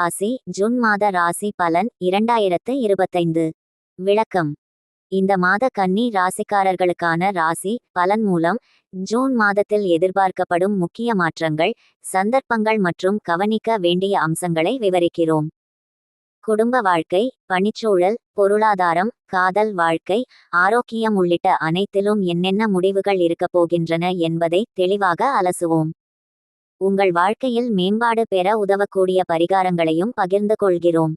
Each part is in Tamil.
ராசி ஜூன் மாத ராசி பலன் இரண்டாயிரத்து இருபத்தைந்து. விளக்கம். இந்த மாத கன்னி ராசிக்காரர்களுக்கான ராசி பலன் மூலம் ஜூன் மாதத்தில் எதிர்பார்க்கப்படும் முக்கிய மாற்றங்கள் சந்தர்ப்பங்கள் மற்றும் கவனிக்க வேண்டிய அம்சங்களை விவரிக்கிறோம். குடும்ப வாழ்க்கை பணிச்சூழல் பொருளாதாரம் காதல் வாழ்க்கை ஆரோக்கியம் உள்ளிட்ட அனைத்திலும் என்னென்ன முடிவுகள் இருக்கப் போகின்றன என்பதை தெளிவாக அலசுவோம். உங்கள் வாழ்க்கையில் மேம்பாடு பெற உதவக்கூடிய பரிகாரங்களையும் பகிர்ந்து கொள்கிறோம்.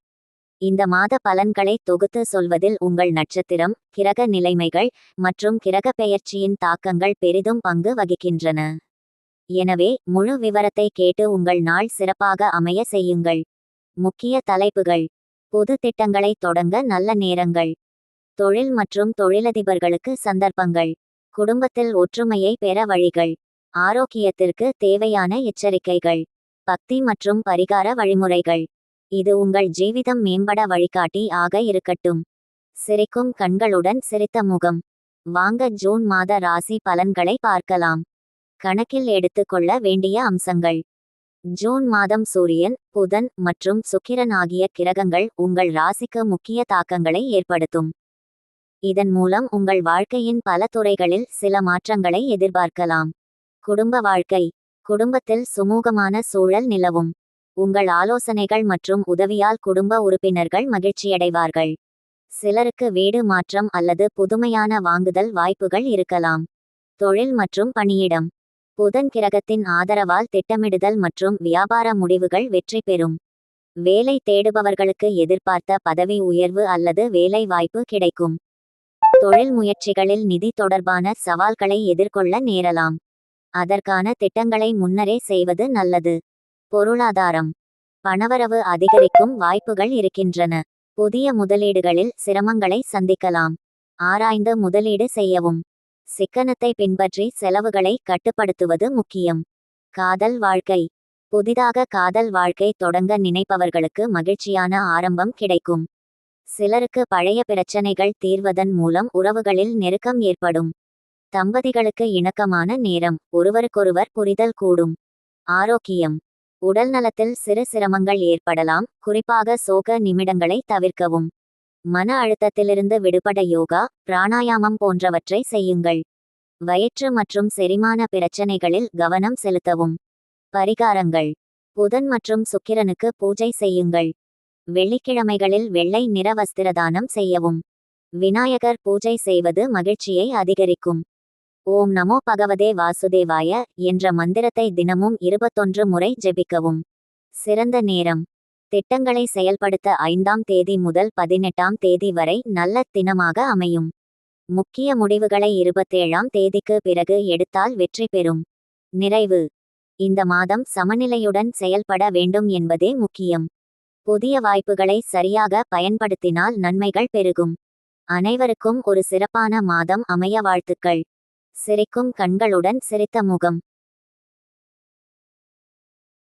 இந்த மாத பலன்களை தொகுத்து சொல்வதில் உங்கள் நட்சத்திரம் கிரக நிலைமைகள் மற்றும் கிரக பெயர்ச்சியின் தாக்கங்கள் பெரிதும் பங்கு வகிக்கின்றன. எனவே முழு விவரத்தை கேட்டு உங்கள் நாள் சிறப்பாக அமைய செய்யுங்கள். முக்கிய தலைப்புகள். பொது திட்டங்களை தொடங்க நல்ல நேரங்கள். தொழில் மற்றும் தொழிலதிபர்களுக்கு சந்தர்ப்பங்கள். குடும்பத்தில் ஒற்றுமையை பெற வழிகள். ஆரோக்கியத்திற்கு தேவையான எச்சரிக்கைகள். பக்தி மற்றும் பரிகார வழிமுறைகள். இது உங்கள் ஜீவிதம் மேம்பட வழிகாட்டி ஆக இருக்கட்டும். சிரிக்கும் கண்களுடன் சிரித்த முகம். வாங்க ஜூன் மாத ராசி பலன்களை பார்க்கலாம். கணக்கில் எடுத்துக்கொள்ள வேண்டிய அம்சங்கள். ஜூன் மாதம் சூரியன் புதன் மற்றும் சுக்கிரன் ஆகிய கிரகங்கள் உங்கள் ராசிக்கு முக்கிய தாக்கங்களை ஏற்படுத்தும். இதன் மூலம் உங்கள் வாழ்க்கையின் பல துறைகளில் சில மாற்றங்களை எதிர்பார்க்கலாம். குடும்ப வாழ்க்கை குடும்பத்தில் சுமூகமான சூழல் நிலவும். உங்கள் ஆலோசனைகள் மற்றும் உதவியால் குடும்ப உறுப்பினர்கள் மகிழ்ச்சியடைவார்கள். சிலருக்கு வீடு மாற்றம் அல்லது புதுமையான வாங்குதல் வாய்ப்புகள் இருக்கலாம். தொழில் மற்றும் பணியிடம். புதன் கிரகத்தின் ஆதரவால் திட்டமிடுதல் மற்றும் வியாபார முடிவுகள் வெற்றி பெறும். வேலை தேடுபவர்களுக்கு எதிர்பார்த்த பதவி உயர்வு அல்லது வேலை வாய்ப்பு கிடைக்கும். தொழில் முயற்சிகளில் நிதி தொடர்பான சவால்களை எதிர்கொள்ள நேரலாம். அதற்கான திட்டங்களை முன்னரே செய்வது நல்லது. பொருளாதாரம். பணவரவு அதிகரிக்கும் வாய்ப்புகள் இருக்கின்றன. புதிய முதலீடுகளில் சிரமங்களை சந்திக்கலாம். ஆராய்ந்து முதலீடு செய்யவும். சிக்கனத்தை பின்பற்றி செலவுகளை கட்டுப்படுத்துவது முக்கியம். காதல் வாழ்க்கை. புதிதாக காதல் வாழ்க்கை தொடங்க நினைப்பவர்களுக்கு மகிழ்ச்சியான ஆரம்பம் கிடைக்கும். சிலருக்கு பழைய பிரச்சனைகள் தீர்வதன் மூலம் உறவுகளில் நெருக்கம் ஏற்படும். தம்பதிகளுக்கு இணக்கமான நேரம் ஒருவருக்கொருவர் புரிதல் கூடும். ஆரோக்கியம். உடல் நலத்தில் சிறு சிரமங்கள் ஏற்படலாம் குறிப்பாக சோக நிமிடங்களை தவிர்க்கவும். மன அழுத்தத்திலிருந்து விடுபட யோகா பிராணாயாமம் போன்றவற்றை செய்யுங்கள். வயிற்று மற்றும் செரிமான பிரச்சனைகளில் கவனம் செலுத்தவும். பரிகாரங்கள். புதன் மற்றும் சுக்கிரனுக்கு பூஜை செய்யுங்கள். வெள்ளிக்கிழமைகளில் வெள்ளை நிற வஸ்திரதானம் செய்யவும். விநாயகர் பூஜை செய்வது மகிழ்ச்சியை அதிகரிக்கும். ஓம் நமோ பகவதே வாசுதேவாய என்ற மந்திரத்தை தினமும் இருபத்தொன்று முறை ஜெபிக்கவும். சிறந்த நேரம். திட்டங்களை செயல்படுத்த ஐந்தாம் தேதி முதல் பதினெட்டாம் தேதி வரை நல்ல தினமாக அமையும். முக்கிய முடிவுகளை இருபத்தேழாம் தேதிக்கு பிறகு எடுத்தால் வெற்றி பெறும். நிறைவு. இந்த மாதம் சமநிலையுடன் செயல்பட வேண்டும் என்பதே முக்கியம். புதிய வாய்ப்புகளை சரியாக பயன்படுத்தினால் நன்மைகள் பெருகும். அனைவருக்கும் ஒரு சிறப்பான மாதம் அமைய வாழ்த்துக்கள். சிரிக்கும் கண்களுடன் சிரித்த முகம்.